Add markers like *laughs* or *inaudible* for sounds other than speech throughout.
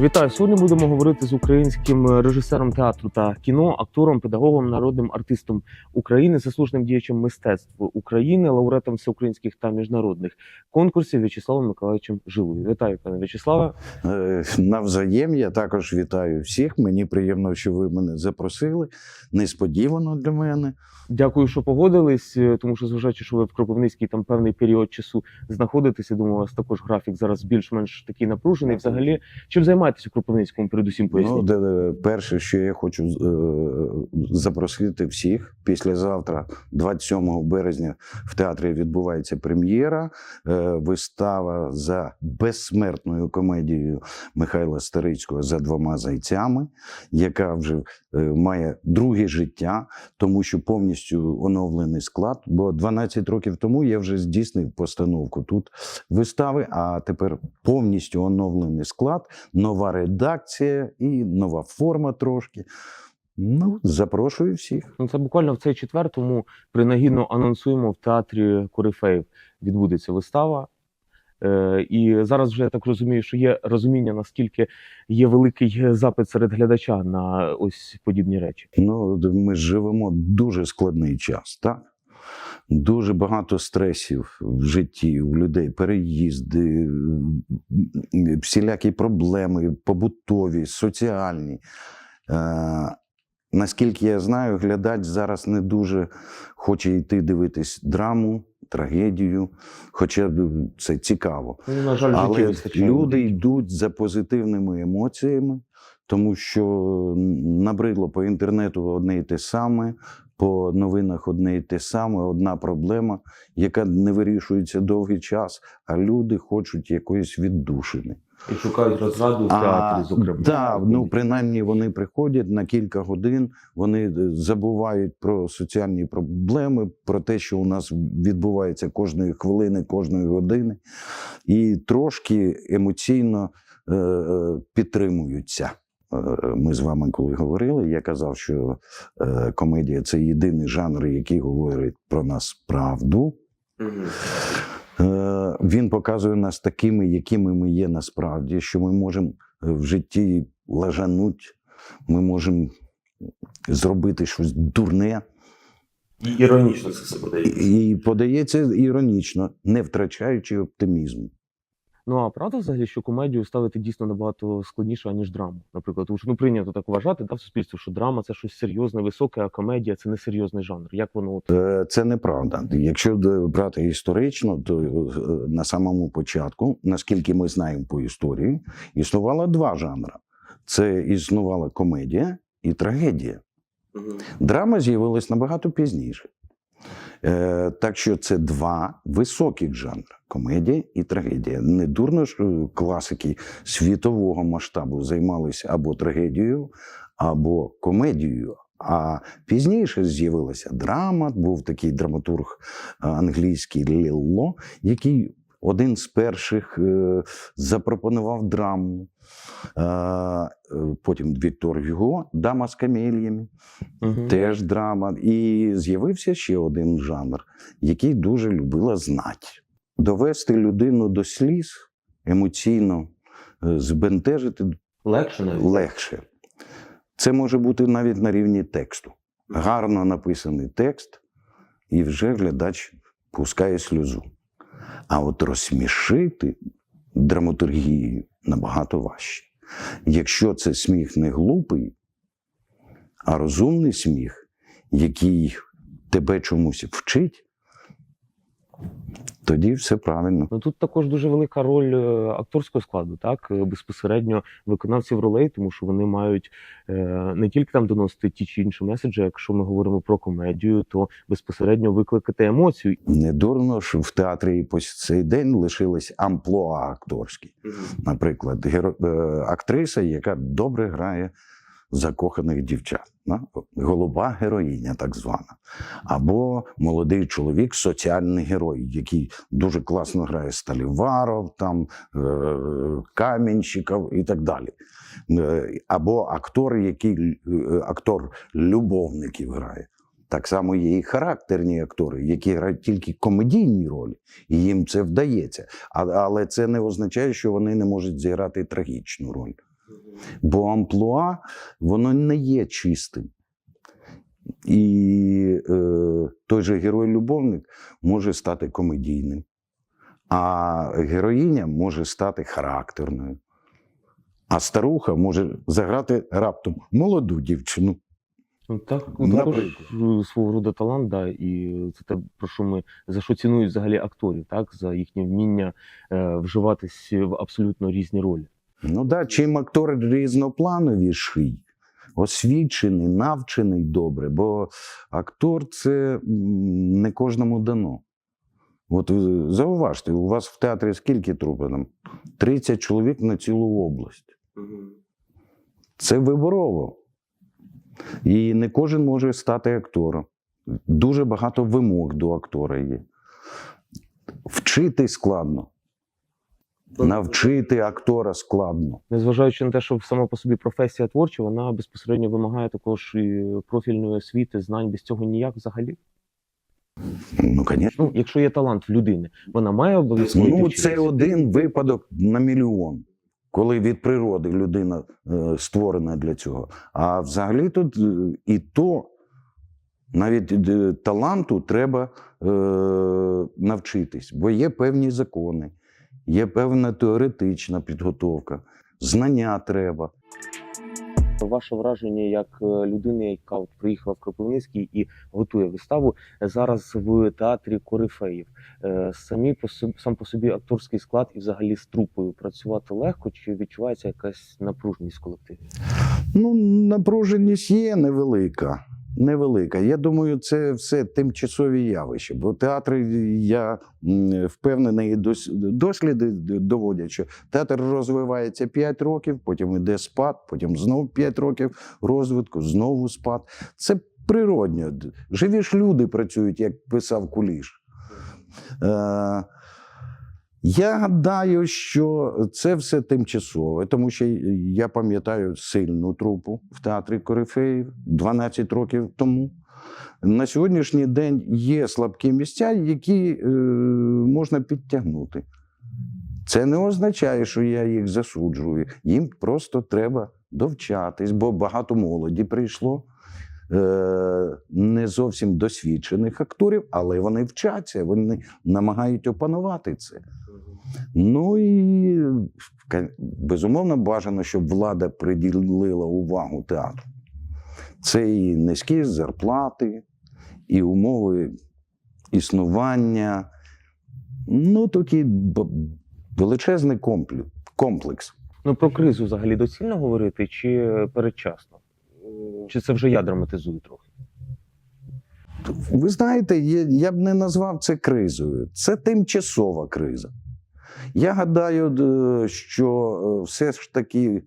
Вітаю! Сьогодні будемо говорити з українським режисером театру та кіно, актором, педагогом, народним артистом України, заслуженим діячем мистецтв України, лауреатом всеукраїнських та міжнародних конкурсів В'ячеславом Миколаївичем Жилою. Вітаю, пане В'ячеславе. Е, Навзаєм я також вітаю всіх. Мені приємно, що ви мене запросили. Несподівано для мене. Дякую, що погодились, е, тому що зважаючи, що ви в Кропивницькій там певний період часу знаходитеся. Думаю, у вас також графік зараз більш-менш такий напружений. Взагалі, чим займаєтесь у Кропивницькому? Передусім Ну, поясніть. де, де, перше, що я хочу е, запросити всіх післязавтра, 27 березня, в театрі відбувається прем'єра. Е, вистава за безсмертною комедією Михайла Старицького за двома зайцями, яка вже е, має друге життя, тому що повністю оновлений склад. Бо 12 років тому я вже здійснив постановку тут вистави, а тепер повністю оновлений склад, нова редакція і нова форма трошки. Ну, запрошую всіх. Ну, це буквально в цей четвер, тому принагідно анонсуємо в театрі Корифеїв відбудеться вистава. Е, і зараз вже я так розумію, що є розуміння, наскільки є великий запит серед глядача на ось подібні речі. Ну, ми живемо дуже складний час, так? Дуже багато стресів в житті у людей, переїзди, всілякі проблеми, побутові, соціальні. Е, наскільки я знаю, глядач зараз не дуже хоче йти дивитись драму, трагедію, хоча це цікаво. Ну, на жаль, Але люди йдуть за позитивними емоціями, тому що набридло по інтернету одне і те саме, по новинах одне і те саме, одна проблема, яка не вирішується довгий час, а люди хочуть якоїсь віддушини. і шукають розраду в театрі, зокрема. Так, ну принаймні вони приходять на кілька годин, вони е, забувають про соціальні проблеми, про те, що у нас відбувається кожної хвилини, кожної години, і трошки емоційно е, е, підтримуються. Е, Ми з вами коли говорили, я казав, що е, комедія це єдиний жанр, який говорить про нас правду. Е, Він показує нас такими, якими ми є насправді, що ми можемо в житті лажануть, ми можемо зробити щось дурне, іронічно це все подається. і подається іронічно, не втрачаючи оптимізму. Ну а правда взагалі, що комедію ставити дійсно набагато складніше, аніж драму. Наприклад, тому що ну прийнято так вважати да, в суспільстві, що драма це щось серйозне, високе, а комедія це не серйозний жанр. Як воно от Е, Це неправда. Якщо брати історично, то е, на самому початку, наскільки ми знаємо по історії, існувало два жанри: це існувала комедія і трагедія. Драма з'явилась набагато пізніше. Е, так що це два високих жанри комедія і трагедія. Не дурно ж е, класики світового масштабу займалися або трагедією, або комедією. А пізніше з'явилася драма, був такий драматург е, англійський Лілло, який один з перших е, запропонував драму. Е, потім Віктор Юго, Дама з камеліями Мгм. теж драма. І з'явився ще один жанр, який дуже любила знать. Довести людину до сліз емоційно е, збентежити легше навіть легше. Це може бути навіть на рівні тексту. Гарно написаний текст, і вже глядач пускає сльозу. А от розсмішити драматургію набагато важче. Якщо це сміх не глупий, а розумний сміх, який тебе чомусь вчить, тоді все правильно. Ну тут також дуже велика роль е, акторського складу, так е, безпосередньо виконавців ролей, тому що вони мають е, не тільки там доносити ті чи інші меседжі. Якщо ми говоримо про комедію, то безпосередньо викликати емоцію. Не дурно, що в театрі і по цей день лишились амплуа акторські. Наприклад, актриса, яка добре грає закоханих дівчат. Да? Голуба героїня, так звана. Або молодий чоловік, соціальний герой, який дуже класно грає Сталіваров, там, е, Камінщиков і так далі. Е, Або актор, який е, актор любовників грає. Так само є і характерні актори, які грають тільки комедійні ролі, і їм це вдається. Але це не означає, що вони не можуть зіграти трагічну роль. Бо амплуа воно не є чистим. І е, той же герой-любовник може стати комедійним, а героїня може стати характерною. А старуха може заграти раптом молоду дівчину. Ну, так, ну, також свого роду талант, да, і це те, про що ми за що цінують взагалі акторів, так, за їхнє вміння е, вживатись в абсолютно різні ролі. Ну да, чим актор різноплановіший, освічений, навчений добре, бо актор це не кожному дано. От ви зауважте, у вас в театрі скільки трупи там? 30 чоловік на цілу область. Це виборово. І не кожен може стати актором. Дуже багато вимог до актора є. Вчити складно. Навчити актора складно. Незважаючи на те, що сама по собі професія творча, вона безпосередньо вимагає також і профільної освіти, знань без цього ніяк взагалі. Ну, звісно. Ну, якщо є талант в людини, вона має обов'язково. Ну, це один випадок на мільйон, коли від природи людина е, створена для цього. А взагалі тут е, і то навіть е, таланту треба е, навчитись, бо є певні закони, є певна теоретична підготовка, знання треба. Ваше враження як е, людини, яка от приїхала в Кропивницький і готує виставу зараз в театрі Корифеїв. Е, Самі по собі, сам по собі акторський склад і взагалі з трупою працювати легко, чи відчувається якась напруженість в колективі? Ну, напруженість є невелика. Невелика. Я думаю, це все тимчасові явища. Бо театри, я впевнений, досліди доводять, що театр розвивається 5 років, потім йде спад, потім знову 5 років розвитку, знову спад. Це природньо. Живі ж люди працюють, як писав Куліш. Я гадаю, що це все тимчасове, тому що я пам'ятаю сильну трупу в театрі Корифеїв 12 років тому. На сьогоднішній день є слабкі місця, які е, можна підтягнути. Це не означає, що я їх засуджую. Їм просто треба довчатись, бо багато молоді прийшло. Е, не зовсім досвідчених акторів, але вони вчаться, вони намагають опанувати це. Ну і безумовно бажано, щоб влада приділила увагу театру. Це і низькі зарплати, і умови існування. Ну, такий величезний комплекс. Ну про кризу взагалі доцільно говорити, чи передчасно? Чи це вже я драматизую трохи? Ви знаєте, я, б не назвав це кризою. Це тимчасова криза. Я гадаю, що е, все ж таки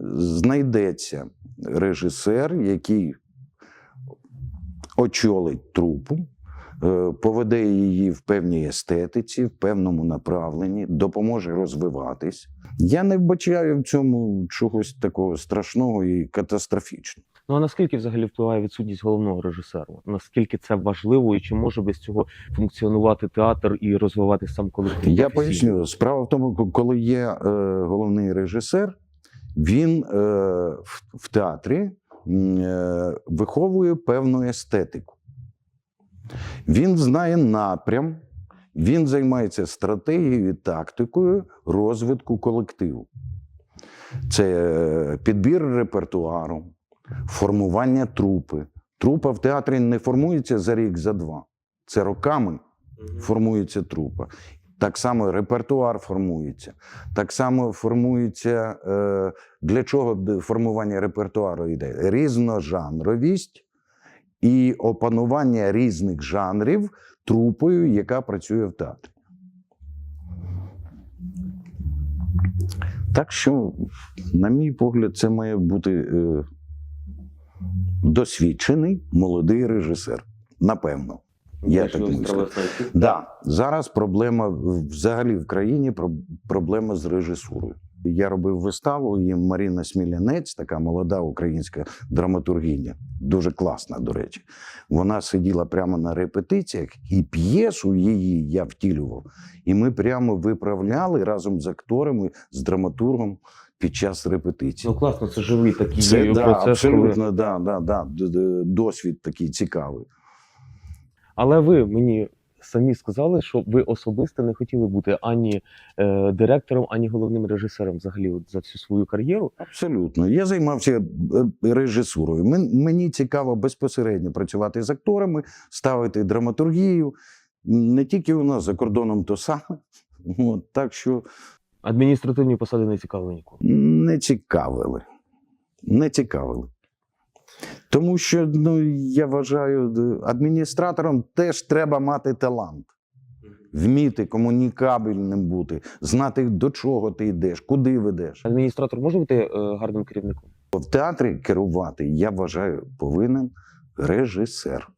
знайдеться режисер, який очолить трупу, е, поведе її в певній естетиці, в певному направленні, допоможе розвиватись. Я не вбачаю в цьому чогось такого страшного і катастрофічного. Ну а наскільки взагалі впливає відсутність головного режисера? Наскільки це важливо, і чи може без цього функціонувати театр і розвивати сам колектив? Я поясню. Справа в тому, коли є е, головний режисер, він е, в, в театрі е, виховує певну естетику. Він знає напрям, він займається стратегією і тактикою розвитку колективу. Це е, підбір репертуару, формування трупи. Трупа в театрі не формується за рік, за два. Це роками формується трупа. Так само репертуар формується. Так само формується е, для чого формування репертуару йде? Різножанровість і опанування різних жанрів трупою, яка працює в театрі. Так що, на мій погляд, це має бути е, досвідчений молодий режисер. Напевно. Я так мислю. Да, зараз проблема взагалі в країні проблема з режисурою. Я робив виставу, і Маріна Смілянець, така молода українська драматургиня, дуже класна, до речі. Вона сиділа прямо на репетиціях, і п'єсу її я втілював. І ми прямо виправляли разом з акторами, з драматургом під час репетиції. Ну класно, це живий такий Це да, процес. коли- абсолютно да, да, да, досвід такий цікавий. Але ви мені самі сказали, що ви особисто не хотіли бути ані е, директором, ані головним режисером взагалі от, за всю свою кар'єру. Абсолютно. Я займався е, режисурою. Мен- Мені цікаво безпосередньо працювати з акторами, ставити драматургію. Не тільки у нас за кордоном то саме. *laughs* От, так що Адміністративні посади не цікавили нікого. не цікавили. Не цікавили. Тому що ну, я вважаю, адміністраторам теж треба мати талант. Вміти комунікабельним бути, знати, до чого ти йдеш, куди ведеш. Адміністратор може бути е, гарним керівником? В театрі керувати, я вважаю, повинен режисер.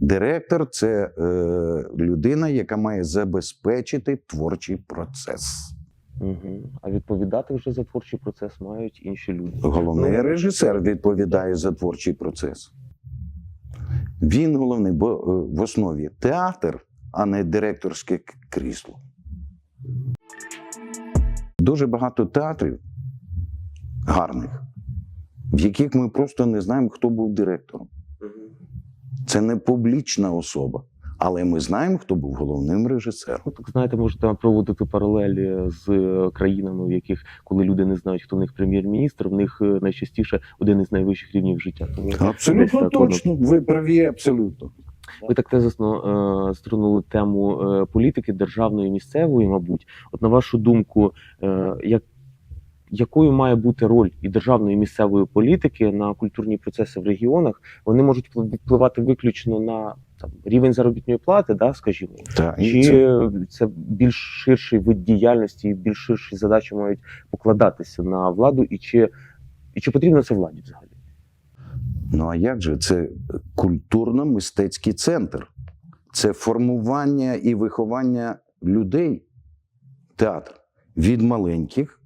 Директор це е, людина, яка має забезпечити творчий процес. Угу. А відповідати вже за творчий процес мають інші люди. Головний Ну, режисер відповідає за творчий процес. Він головний, бо е, в основі театр, а не директорське крісло. Дуже багато театрів гарних, в яких ми просто не знаємо, хто був директором. Це не публічна особа, але ми знаємо, хто був головним режисером. Ну, так знаєте, можете проводити паралелі з е, країнами, в яких, коли люди не знають, хто в них прем'єр-міністр, в них е, найчастіше один із найвищих рівнів життя. Тому десь Абсолютно воно. точно. Ви праві, абсолютно. Ви так тезисно е, струнули тему е, політики державної місцевої, мабуть. От на вашу думку, е, як, якою має бути роль і державної і місцевої політики на культурні процеси в регіонах? Вони можуть впливати виключно на там, рівень заробітної плати, да, скажімо, Та, чи це- це... більш ширший вид діяльності і більш ширші задачі мають покладатися на владу, і чи, і чи потрібно це владі взагалі? Ну а як же це культурно-мистецький центр? Це формування і виховання людей театр від маленьких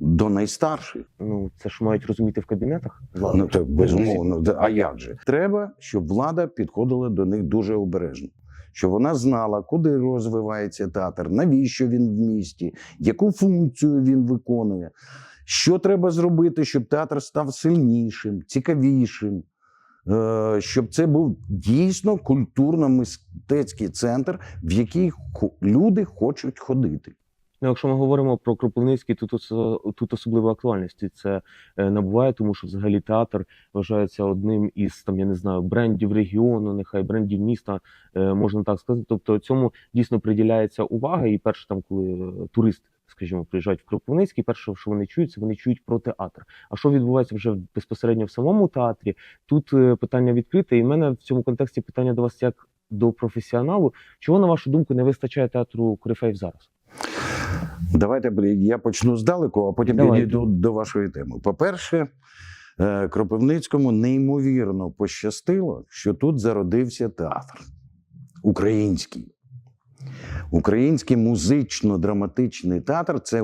до найстарших. Ну це ж мають розуміти в кабінетах. Ну так безумовно. А як же? Треба, щоб влада підходила до них дуже обережно. Щоб вона знала, куди розвивається театр, навіщо він в місті, яку функцію він виконує, що треба зробити, щоб театр став сильнішим, цікавішим, е, щоб це був дійсно культурно-мистецький центр, в який люди хочуть ходити. Ну, якщо ми говоримо про Кропивницький, тут, тут особлива актуальність це е, набуває, тому що взагалі театр вважається одним із там, я не знаю, брендів регіону, нехай брендів міста, е, можна так сказати. Тобто цьому дійсно приділяється увага. І перше, там, коли е, туристи, скажімо, приїжджають в Кропивницький, перше, що вони чують, це вони чують про театр. А що відбувається вже безпосередньо в самому театрі? Тут питання відкрите, і в мене в цьому контексті питання до вас як до професіоналу. Чого, на вашу думку, не вистачає театру корифеїв зараз? Давайте я почну здалеку, а потім Давай. підійду до вашої теми. По-перше, е, Кропивницькому неймовірно пощастило, що тут зародився театр український. Український музично-драматичний театр це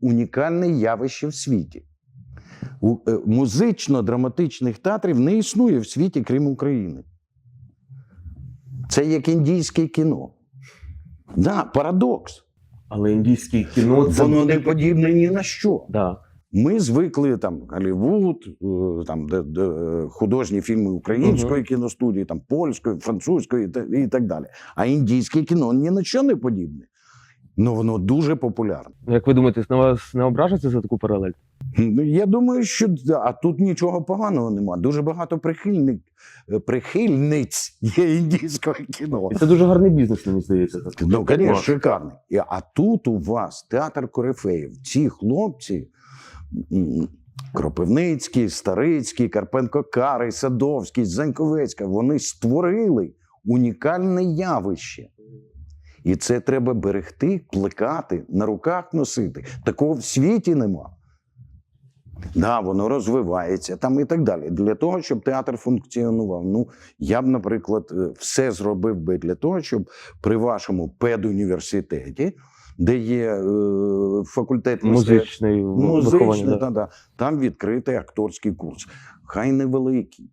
унікальне явище в світі. Е, Музично-драматичних театрів не існує в світі, крім України. Це як індійське кіно. Да, парадокс. Але індійське кіно це Воно не подібне ні на що. да. Ми звикли там Голлівуд, е, там де, де е, художні фільми української кіностудії, там польської, французької і і так далі. А індійське кіно ні на що не подібне. Ну воно дуже популярне. Як ви думаєте, на вас не ображаться за таку паралель? Ну, Я думаю, що а тут нічого поганого нема. Дуже багато прихильник, е, прихильниць є індійського кіно. І це дуже гарний бізнес, мені здається. Ну, звісно, шикарний. А тут у вас театр корифеїв. Ці хлопці. Кропивницький, Старицький, Карпенко Карий, Садовський, Заньковецька, вони створили унікальне явище. І це треба берегти, плекати, на руках носити. Такого в світі нема. Да, воно розвивається там і так далі. Для того, щоб театр функціонував. Ну, я б, наприклад, е, все зробив би для того, щоб при вашому педуніверситеті, де є е, факультет Музичний музичний, Да. да. Да, там відкритий акторський курс. Хай невеликий.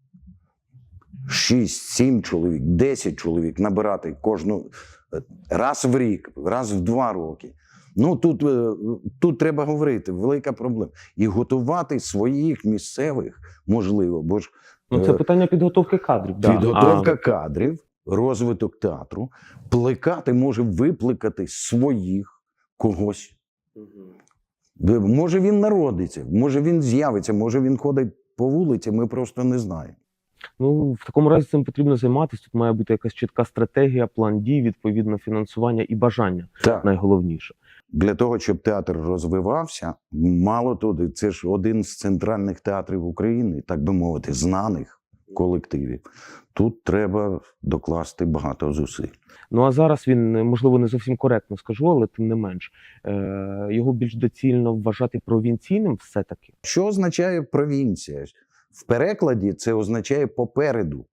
6-7 чоловік, 10 чоловік набирати кожну е, раз в рік, раз в два роки. Ну тут, е, тут треба говорити, велика проблема. І готувати своїх місцевих можливо, бо ж Ну, це Е, питання підготовки кадрів. Да. підготовка кадрів, розвиток театру, плекати може випликати своїх когось. Е, Може він народиться, може він з'явиться, може він ходить по вулиці, ми просто не знаємо. Ну, в такому разі цим потрібно займатися. Тут має бути якась чітка стратегія, план дій, відповідно фінансування і бажання Так. найголовніше. Для того, щоб театр розвивався, мало туди, це ж один з центральних театрів України, так би мовити, знаних колективів. Тут треба докласти багато зусиль. Ну а зараз він можливо не зовсім коректно скажу, але тим не менш е- його більш доцільно вважати провінційним, все таки. Що означає провінція? В перекладі це означає попереду.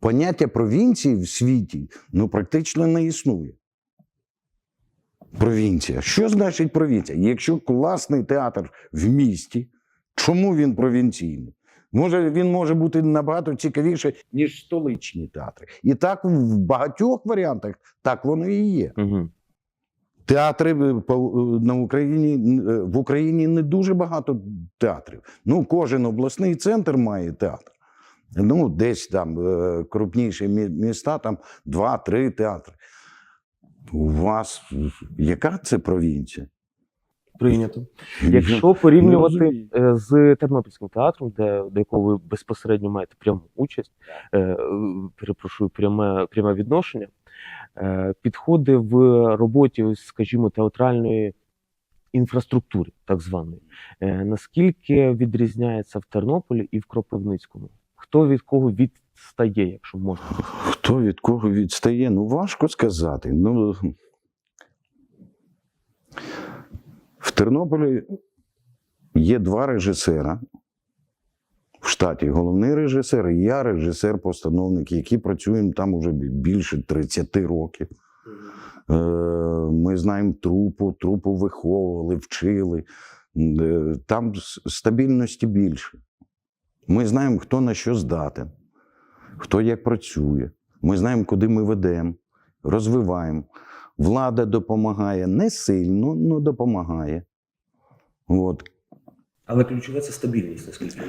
Поняття провінції в світі ну, практично не існує. Провінція. Що значить провінція? Якщо класний театр в місті, чому він провінційний? Може, він може бути набагато цікавіше, ніж столичні театри. І так в багатьох варіантах так воно і є. Угу. Театри е, е, на Україні е, в Україні не дуже багато театрів. Ну, кожен обласний центр має театр. Ну, десь там крупніші міста, там два-три театри. У вас яка це провінція? Прийнято. Якщо порівнювати е, з Тернопільським театром, де до якого ви безпосередньо маєте пряму участь, е, е, перепрошую, пряме, пряме відношення, е, підходи в роботі, скажімо, театральної інфраструктури, так званої, е, наскільки відрізняється в Тернополі і в Кропивницькому? Хто від кого відстає, якщо можна? Хто від кого відстає? Ну, важко сказати. Ну, в Тернополі є два режисера. В штаті головний режисер, і я режисер-постановник, які працюємо там уже більше 30 років. Е, Ми знаємо трупу, трупу виховували, вчили. Е, Там стабільності більше. Ми знаємо, хто на що здатен, хто як працює. Ми знаємо, куди ми ведемо, розвиваємо. Влада допомагає не сильно, але допомагає. От. Але ключове це стабільність, наскільки.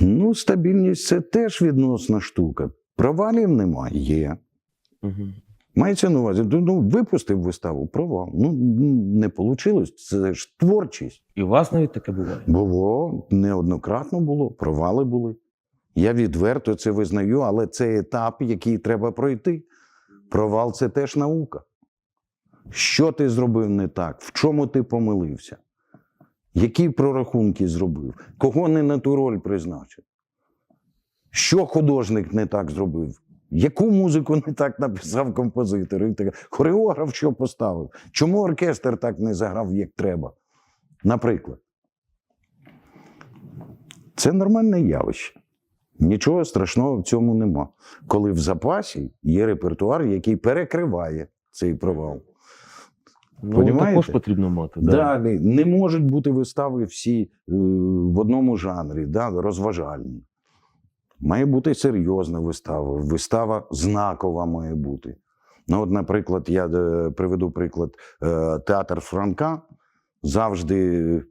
Ну, стабільність це теж відносна штука. Провалів немає. Є. Угу. Мається на увазі, ну, ну, випустив виставу, провал. Ну, не вийшло. Це ж творчість. І у вас навіть таке буває. Було неоднократно було, провали були. Я відверто це визнаю, але це етап, який треба пройти. Провал це теж наука. Що ти зробив не так? В чому ти помилився? Які прорахунки зробив? Кого не на ту роль призначив? Що художник не так зробив? Яку музику не так написав композитор? Хореограф що поставив? Чому оркестр так не заграв, як треба? Наприклад. Це нормальне явище. Нічого страшного в цьому нема. Коли в запасі є репертуар, який перекриває цей провал. Ну, Понімаєте? також потрібно мати. Да. Далі не можуть бути вистави всі е, в одному жанрі, да, розважальні. Має бути серйозна вистава, вистава знакова має бути. Ну, от, наприклад, я е, приведу приклад е, театр Франка завжди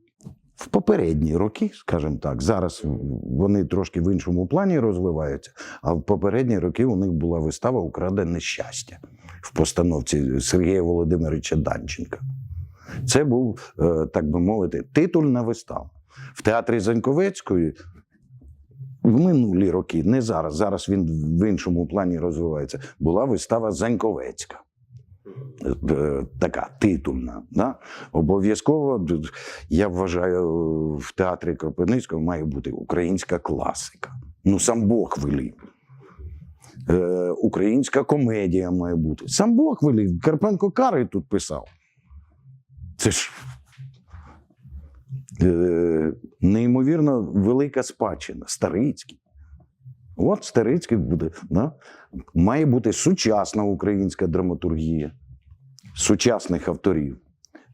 в попередні роки, скажімо так, зараз вони трошки в іншому плані розвиваються, а в попередні роки у них була вистава Украдене щастя в постановці Сергія Володимировича Данченка. Це був, е, так би мовити, титульна вистава. В театрі Заньковецької в минулі роки, не зараз, зараз він в іншому плані розвивається, була вистава Заньковецька. Е, Така титульна. Да? Обов'язково, я вважаю, в театрі Кропивницького має бути українська класика. Ну, сам Бог велів. Е, українська комедія має бути. Сам Бог велів. Карпенко Карий тут писав. Це ж е, неймовірно велика спадщина. Старицький. От Старицький буде. Да? Має бути сучасна українська драматургія, сучасних авторів.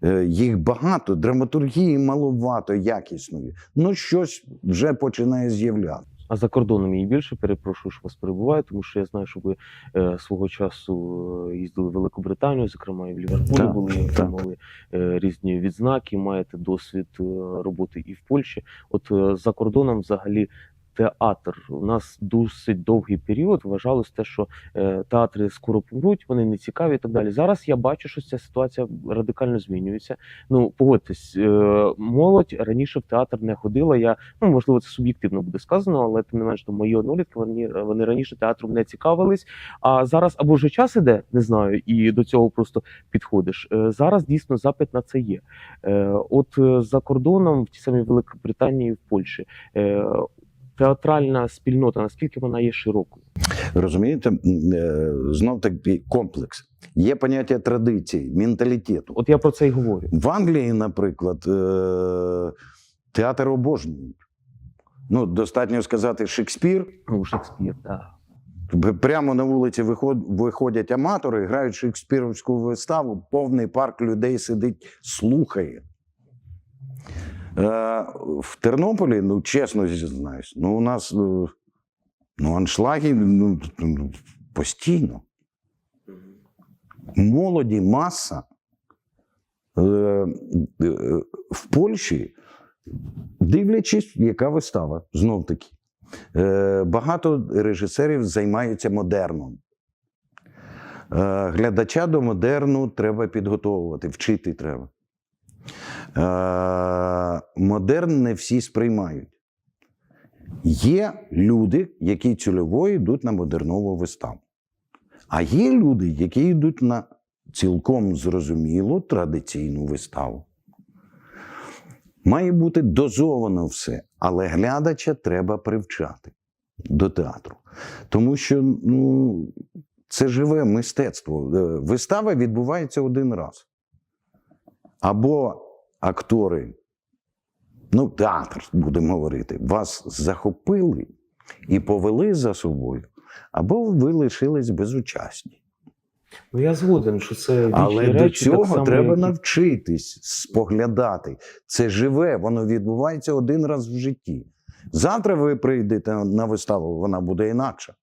Е, Їх багато, драматургії маловато, якісної. Ну, щось вже починає з'являтися. А за кордоном її більше перепрошую, що вас перебуває, тому що я знаю, що ви е, свого часу е, їздили в Великобританію, зокрема і в Ліверпулі були, отримали е, різні відзнаки, маєте досвід е, роботи і в Польщі. От е, за кордоном взагалі. Театр у нас досить довгий період. Вважалось те, що е, театри скоро помруть, вони не цікаві і так далі. Зараз я бачу, що ця ситуація радикально змінюється. Ну погодьтесь, е, молодь раніше в театр не ходила. Я ну можливо це суб'єктивно буде сказано, але тим не менш то мої однолітки вони, вони раніше театром не цікавились. А зараз або вже час іде, не знаю, і до цього просто підходиш. Е, Зараз дійсно запит на це є. От за кордоном, в тій самій Великобританії, в Польщі. Е, Театральна спільнота, наскільки вона є широкою? Розумієте, знов таки комплекс. Є поняття традиції, менталітету. От я про це й говорю. В Англії, наприклад, е, театр обожнюють. Ну, достатньо сказати Шекспір. Ну, Шекспір, так. Б- Прямо на вулиці виходять аматори, грають шекспіровську виставу, повний парк людей сидить, слухає. Е, в Тернополі, ну чесно зізнаюсь, ну у нас е, ну, аншлаги ну, ну, постійно. Молоді маса. Е, в Польщі, дивлячись, яка вистава, знов таки. Багато режисерів займаються модерном. Глядача до модерну треба підготовувати, вчити треба. Е, Модерн не всі сприймають. Є люди, які цільово йдуть на модернову виставу. А є люди, які йдуть на цілком зрозумілу традиційну виставу. Має бути дозовано все, але глядача треба привчати до театру. Тому що ну, це живе мистецтво. Е, Вистава відбувається один раз. Або актори, ну, театр, будемо говорити, вас захопили і повели за собою, або ви лишились безучасні. Ну я згоден, що це Але до речі, так цього само, треба як навчитись споглядати. Це живе, воно відбувається один раз в житті. Завтра ви прийдете на виставу, вона буде інакша.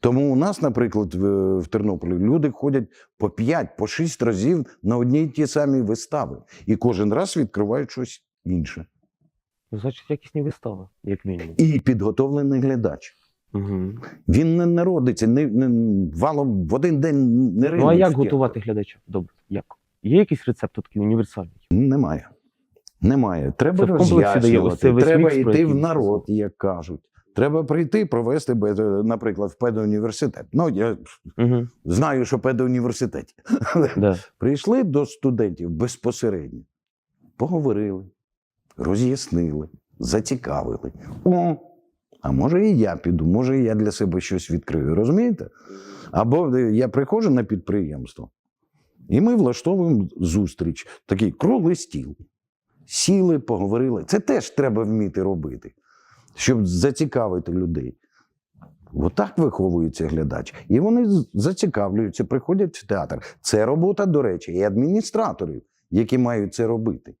Тому у нас, наприклад, в, в Тернополі люди ходять по 5, по 6 разів на одні й ті самі вистави. І кожен раз відкривають щось інше. Ну, значить, якісні вистави, як мінімум. І підготовлений глядач. Угу. Він не народиться, не, не валом в один день не Ну а як готувати глядача? Добре, як? Є якийсь рецепт такий універсальний? Немає. Немає. Треба Це в комплексі дає ось цей роз'яснювати, весь треба мікс, про йти який в народ, як кажуть. Треба прийти, провести, бе- наприклад, в педуніверситет. Ну, я Угу. знаю, що педуніверситеті. Да. Прийшли до студентів безпосередньо, поговорили, роз'яснили, зацікавили. О, а може і я піду, може і я для себе щось відкрию. Розумієте? Або е, я приходжу на підприємство, і ми влаштовуємо зустріч, такий круглий стіл. Сіли, поговорили. Це теж треба вміти робити, щоб зацікавити людей. Отак виховується глядач. І вони зацікавлюються, приходять в театр. Це робота, до речі, і адміністраторів, які мають це робити.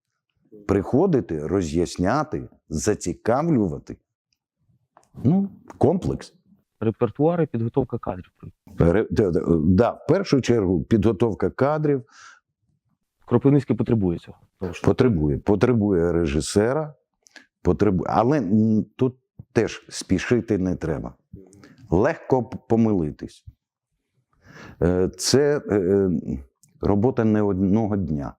Приходити, роз'ясняти, зацікавлювати. Ну, комплекс. Репертуар і підготовка кадрів. Ре- де- де- Да, в першу чергу підготовка кадрів Кропивницький потребує цього. Потребує. Потребує режисера, потребує. Але тут теж спішити не треба. Легко помилитись. Е, Це е, е, робота не одного дня.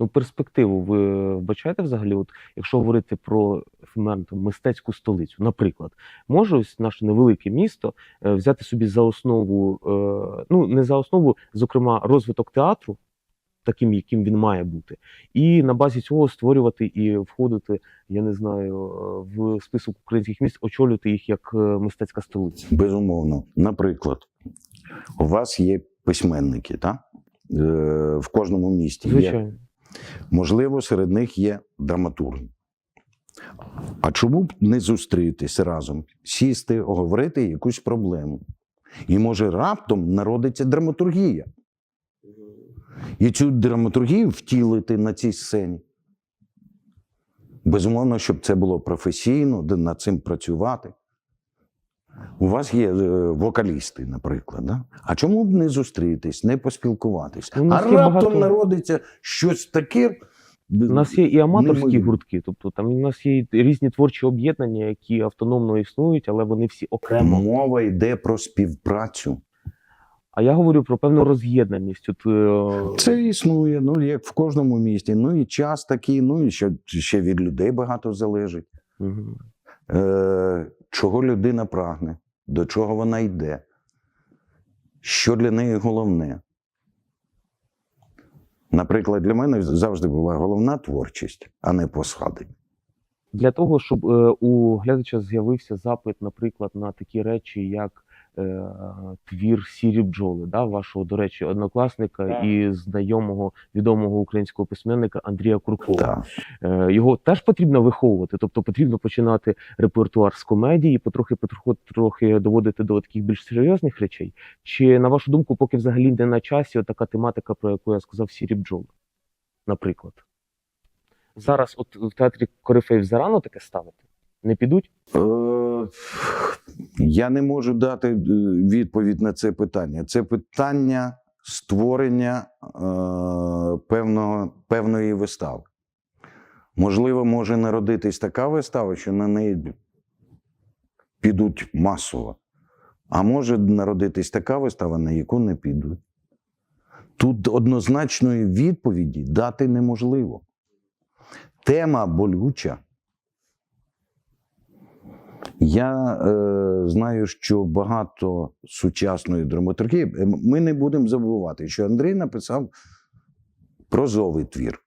ну, перспективу ви вбачаєте взагалі, от якщо говорити про ефемерну, мистецьку столицю, наприклад, може ось наше невелике місто взяти собі за основу, ну не за основу, зокрема, розвиток театру, таким, яким він має бути, і на базі цього створювати і входити, я не знаю, е, в список українських міст, очолювати їх як е, мистецька столиця. Безумовно. Наприклад, у вас є письменники, так? Е, В кожному місті є Звичайно. Можливо, серед них є драматурги. А чому б не зустрітись разом, сісти, оговорити якусь проблему? І може раптом народиться драматургія. І цю драматургію втілити на цій сцені. Безумовно, щоб це було професійно, де над цим працювати. У вас є е, вокалісти, наприклад. Да? А чому б не зустрітись, не поспілкуватись? А раптом багато- народиться щось таке. У нас є і аматорські гуртки, тобто там у нас є різні творчі об'єднання, які автономно існують, але вони всі окремо. Мова йде про співпрацю. А я говорю про певну роз'єднаність. От, е, Це існує, ну як в кожному місті. Ну і час такий, ну і ще, ще від людей багато залежить. мгм. Е, чого людина прагне, до чого вона йде, що для неї головне. Наприклад, для мене завжди була головна творчість, а не посади. Для того, щоб е, у глядача з'явився запит, наприклад, на такі речі, як твір Сірі бджоли, да, вашого, до речі, однокласника Так. і знайомого відомого українського письменника Андрія Куркова. Так. Е, його теж потрібно виховувати, тобто потрібно починати репертуар з комедії, потрохи потрохи трохи доводити до таких більш серйозних речей. Чи на вашу думку, поки взагалі не на часі, така тематика, про яку я сказав, сірі бджоли, наприклад. Зараз, от в театрі Корифеїв зарано таке ставити? Не підуть? Я не можу дати е, відповідь на це питання. Це питання створення е, певного, певної вистави. Можливо, може народитись така вистава, що на неї підуть масово. А може народитись така вистава, на яку не підуть. Тут однозначної відповіді дати неможливо. Тема болюча. Я е, знаю, що багато сучасної драматургії. Ми не будемо забувати, що Андрій написав прозовий твір.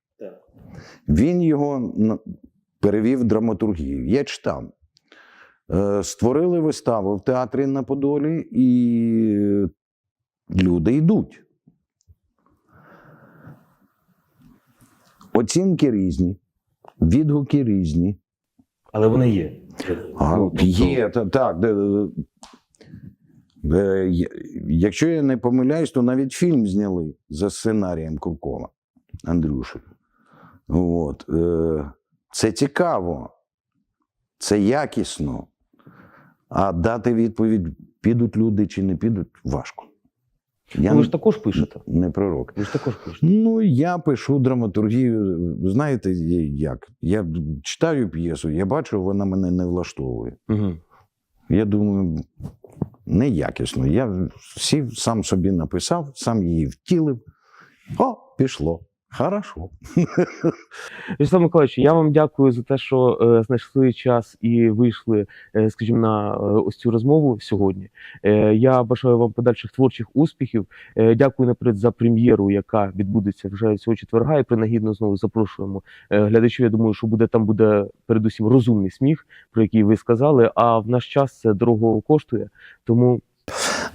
Він його перевів драматургію. Я читав. Е, створили виставу в театрі на Подолі, і люди йдуть. Оцінки різні, відгуки різні. Але вони є. А, Ну, тобто- є, та, так. де- де- якщо я не помиляюсь, то навіть фільм зняли за сценарієм Куркова Андрюші. От. Е, це цікаво, це якісно. А дати відповідь, підуть люди чи не підуть, важко. Я ви ж також пишете. не пророк. Ви ж також пишете. Ну, я пишу драматургію. Знаєте, як? Я читаю п'єсу, я бачу, вона мене не влаштовує. Угу. Я думаю, неякісно. Я сів, сам собі написав, сам її втілив. О, пішло. Хорошо. Вячеслав Миколаївич, я вам дякую за те, що е, знайшли час і вийшли, е, скажімо, на е, ось цю розмову сьогодні. Е, я бажаю вам подальших творчих успіхів. Е, дякую наперед за прем'єру, яка відбудеться вже цього четверга. І принагідно знову запрошуємо е, глядачів. Я думаю, що буде там буде передусім розумний сміх, про який ви сказали. А в наш час це дорого коштує. Тому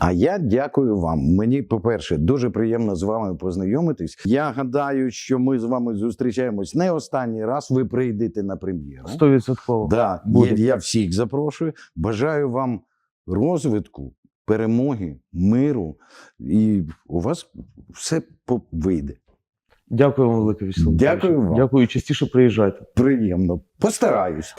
А я дякую вам. Мені, по-перше, дуже приємно з вами познайомитись. Я гадаю, що ми з вами зустрічаємось не останній раз. Ви прийдете на прем'єру. стовідсотково. Да, я, я всіх запрошую. Бажаю вам розвитку, перемоги, миру, і у вас все вийде. Дякую вам велике Вячеслав. Дякую вам. Дякую. Частіше приїжджайте. Приємно. Постараюсь.